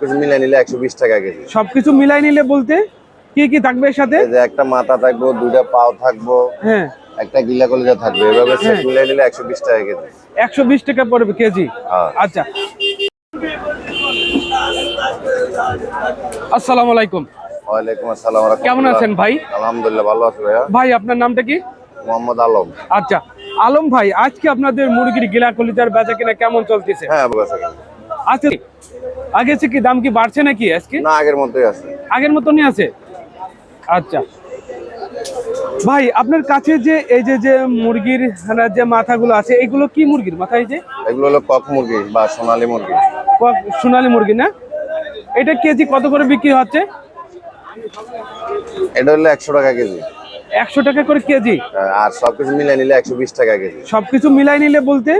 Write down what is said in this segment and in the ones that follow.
সবকিছু মিলে নিলে একশো বিশ টাকা কেজি। সবকিছু মিলাই নিলে বলতে কি কি থাকবে এর সাথে? যে একটা মাথা থাকব দুইটা পাও থাকব হ্যাঁ। একটা গিলা কলিজা থাকবে। এভাবে সেট হ্যাঁ। নিলে একশো বিশ টাকা কেজি। একশো বিশ টাকা পড়বে কেজি? হ্যাঁ। আচ্ছা। আসসালামু আলাইকুম। ওয়ালাইকুম আসসালাম কেমন আছেন ভাই? আলহামদুলিল্লাহ ভালো আছি ভাইয়া। ভাই আপনার নামটা কি? মোহাম্মদ আলম। আচ্ছা। আলম ভাই আজকে আপনাদের মুরগির গিলা কলিজার বেচা কিনা কেমন চলতেছে? হ্যাঁ আচ্ছা। আগে থেকে কি দাম কি বাড়ছে নাকি আজকে? না আগের মতোই আছে। আগের মতনই আছে? আচ্ছা। ভাই আপনার কাছে যে এই যে যে মুরগির যে মাথাগুলো আছে এগুলো কি মুরগির মাথা এই যে? এগুলো হলো কক মুরগি বা সোনালী মুরগি। ক- সোনালী মুরগি না? এটা কেজি কত করে বিক্রি হচ্ছে? এটা হলো একশো টাকা কেজি। একশো টাকা করে কেজি? হ্যাঁ, আর সবকিছু মিলে নিলে একশো বিশ টাকা কেজি। সবকিছু মিলাই নিলে বলতে?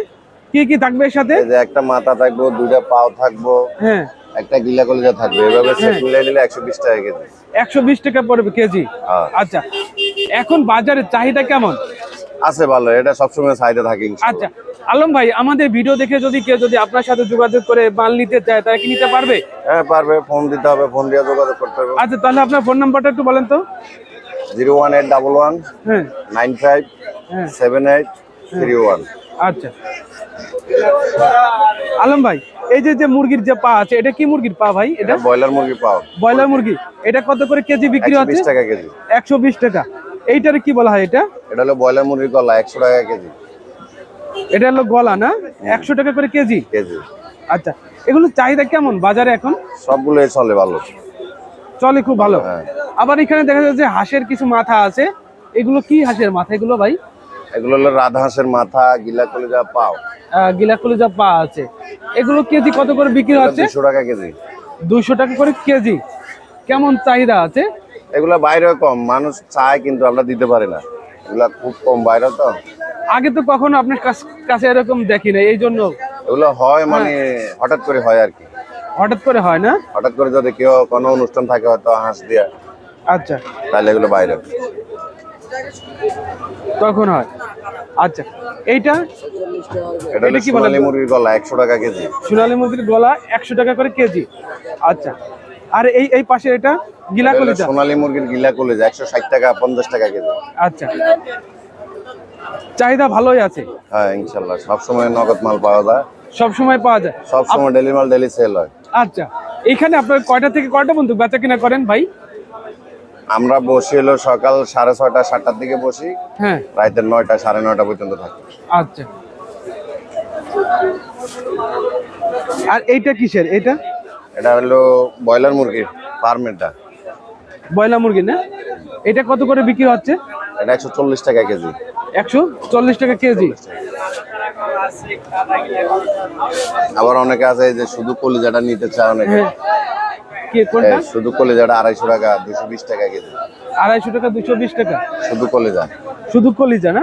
কি কি থাকবে এর সাথে? যে একটা মাথা থাকব দুইটা পাও থাকব হ্যাঁ। একটা গিলা কলিজা থাকবে। এভাবে সেট হ্যাঁ। মিলে নিলে একশো বিশ টাকা কেজি। একশো বিশ টাকা পড়বে কেজি? হ্যাঁ। আচ্ছা এখন বাজারে চাহিদা কেমন? আছে ভালো এটা সবসময় চাহিদা থাকে আচ্ছা আলম ভাই আমাদের ভিডিও দেখে যদি কেউ যদি আপনার সাথে যোগাযোগ করে মাল নিতে চায় তারা কি নিতে পারবে? হ্যাঁ পারবে ফোন দিতে হবে ফোন দিয়ে যোগাযোগ করতে হবে। আচ্ছা তাহলে আপনার ফোন নাম্বারটা একটু বলেন তো। Zero one eight double one হ্যাঁ। Nine five seven eight three one. আচ্ছা। আলম ভাই এই যে যে মুরগির যে পা আছে এটা কি মুরগির পা ভাই এটা? ব্রয়লার মুরগি পা। ব্রয়লার মুরগি। এটা কত করে কেজি বিক্রি হচ্ছে? বিশ টাকা কেজি। একশো বিশ টাকা। এইটার কি বলা হয় এটা? এটা হলো ব্রয়লার মুরগির গলা একশো টাকা কেজি। এটা হলো গলা না? একশো টাকা করে কেজি? কেজি। আচ্ছা এগুলো চাহিদা কেমন বাজারে এখন? সবগুলোই চলে ভালো। চলে খুব ভালো। হ্যাঁ। আবার এখানে দেখা যাচ্ছে হাঁসের কিছু মাথা আছে। এগুলো কি হাঁসের মাথা এগুলো ভাই? এগুলো হলো রাধহাঁসের মাথা গিলা কলিজা পাও। গিলা কলিজা পা আছে। এগুলো কেজি কত করে বিক্রি হচ্ছে? দুশো টাকা কেজি। দুইশো টাকা করে কেজি। কেমন চাহিদা আছে? এগুলা বাইরে কম মানুষ চায় কিন্তু আমরা দিতে পারি না। এগুলা খুব কম বাইরে তো। আগে তো কখনো আপনার কাছ- কাছে এরকম দেখি না এই জন্য। এগুলো হয়। মানে হঠাৎ করে হয় আর কি। হঠাৎ করে হয় না? হঠাৎ করে যদি কেউ কোনো অনুষ্ঠান থাকে হয়তো হাঁস দিয়া আচ্ছা। তাহলে এগুলো বাইরে। তখন হয়। আচ্ছা এইটা? এটা কি বলে? মুরগির গলা একশো টাকা কেজি। সোনালী মুরগির গলা একশো টাকা করে কেজি। আচ্ছা আর এই এই পাশে এটা গিলা কলিজা? সোনালী মুরগির গিলা কলিজা একশো ষাট টাকা পঞ্চাশ টাকা কেজি। আচ্ছা চাহিদা ভালোই আছে? হ্যাঁ ইনশাল্লাহ সবসময় নগদ মাল পাওয়া যায়। সব সময় পাওয়া যায়। সবসময় ডেলি মাল ডেলি সেল হয়। আচ্ছা এখানে আপনার কয়টা থেকে কয়টা পর্যন্ত বেচা কিনা করেন ভাই? আমরা বসি হলো সকাল সাড়ে ছয়টা সাতটার দিকে বসি। হ্যাঁ। রাতের নয়টা সাড়ে নয়টা পর্যন্ত থাকি। আচ্ছা। আর এইটা কিসের? এটা এটা হলো ব্রয়লার মুরগির ফার্মেরটা ব্রয়লার মুরগি না? এটা কত করে বিক্রি হচ্ছে? এটা একশো চল্লিশ টাকা কেজি। একশো চল্লিশ টাকা কেজি? আবার অনেকে আছে যে শুধু কলিজাটা নিতে চায় অনেকে। হ্যাঁ। কি কোনটা? শুধু কলিজাটা আড়াইশো টাকা দুশো বিশ টাকা কেজি। আড়াইশো টাকা দুশো বিশ টাকা? শুধু কলিজা। শুধু কলিজা না?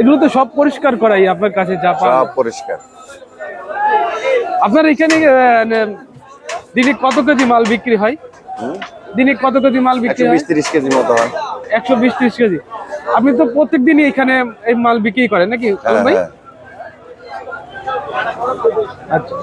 এগুলো তো সব পরিষ্কার করাই আপনার কাছে যা সব পরিষ্কার। আপনার এখানে দিনে কত কেজি মাল বিক্রি হয়? দিনে কত কেজি মাল বিক্রি হয়? বিশ তিরিশ কেজি মতো হয়। একশো বিশ ত্রিশ কেজি। আপনি তো প্রত্যেক দিনই এখানে এই মাল বিক্রি করেন নাকি হ্যাঁ ভাই? হ্যাঁ। আচ্ছা।